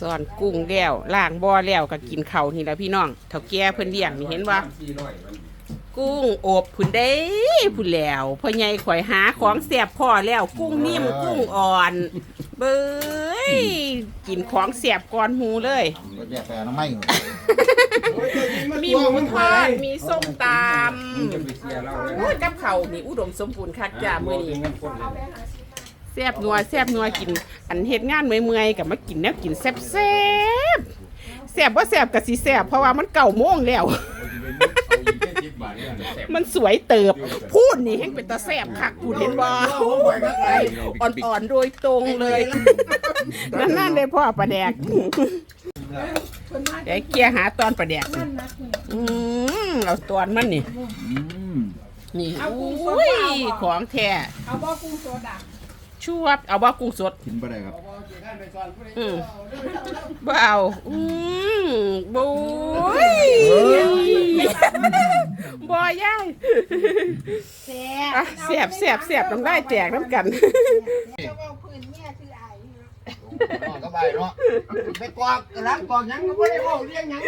สอนกุ้งแล้วล่างบ่อแล้วก็กินเขาวนี่แหละพี่น้องเฒ่าแก่เพิ่นเลี้ยงนี่เห็นบ่กุ้งอบพุ่นเด้พุ่นแล้วพ่อใหญ่ข่อยหาของแซ่บพ่อแล้ว กุ้งนิ่มกุ้งอ่อน เบ้ยกินของแซ่บก่อนหมูเลย ก็แยกแต่น้ำไม่มีหมูทอดมีส้มตำอู้กับเขาวนี่อุดมสมบูรณ์คักจ้ามื้อนี้ แซ่บนัวแซ่บนัวกิน อันเฮ็ดงานเมื่อยๆกับมากินแนวกินแซ่บแซ่บแซ่บว่าแซ่บกับสีแซ่บเพราะว่ามันเก่าโมงแล้ว มันสวยเติบ พูดนี่แห้งเป็นตาแซ่บคักพูดเห็นบ่อ่อนๆโดยตรงเลย นั่นๆเลยพ่อประแดกเดี๋ยวเกียร์หาตอนประแดกอืมเอาตอนมันนี่นี่อุ้ยของแท้เอาบ่กุ้งโซดา ชวบเอาบ่กุ้งสด กินไปได้ครับอืมบ่เอาอืมบุ้ยบ่ยายแซ่อะเสียบเสียบเสียบต้องได้แจกน้ำกันจะว่าพื้นเนี่ยคือไอ้นอนก็ไปเนาะไปกวาดล้างกวาดยังก็ไม่ได้บอกเรียงยัง